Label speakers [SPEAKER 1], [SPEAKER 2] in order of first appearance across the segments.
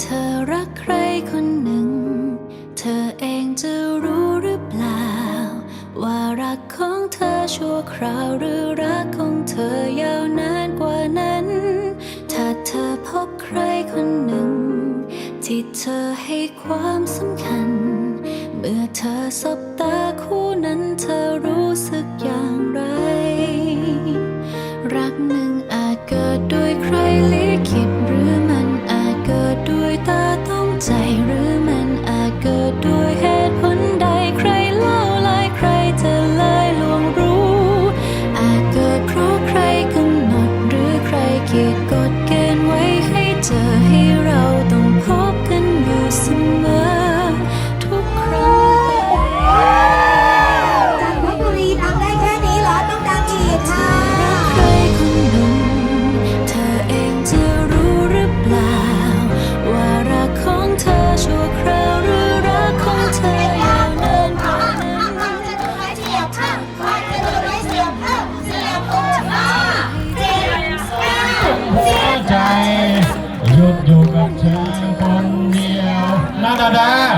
[SPEAKER 1] เธอรักใครคนหนึ่ง วคราวหรือรักของเธอยาวนานกว่านั้น ถ้าเธอพบใครคนหนึ่ง ที่เธอให้ความสำคัญ เมื่อเธอสบตาคู่นั้นเธอรู้สึกอย่างไร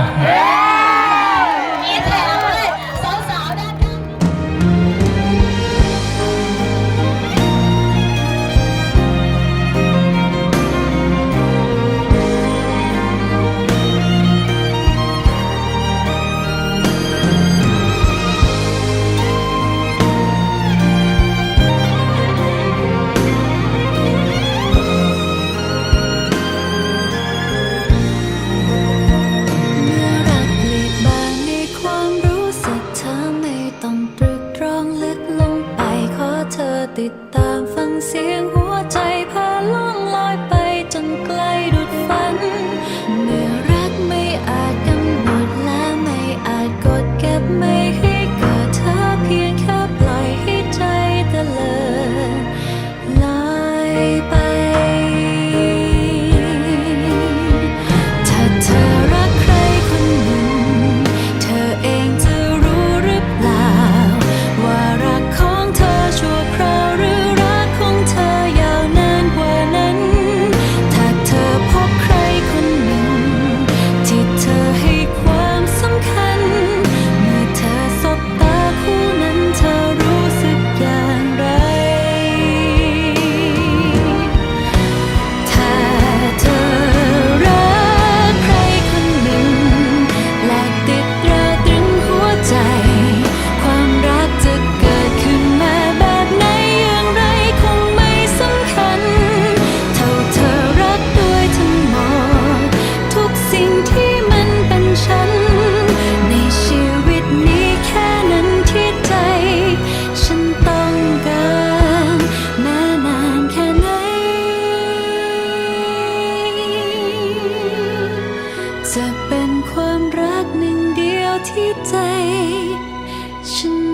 [SPEAKER 1] Yeah. เสียงหัวใจ ที่ใจฉัน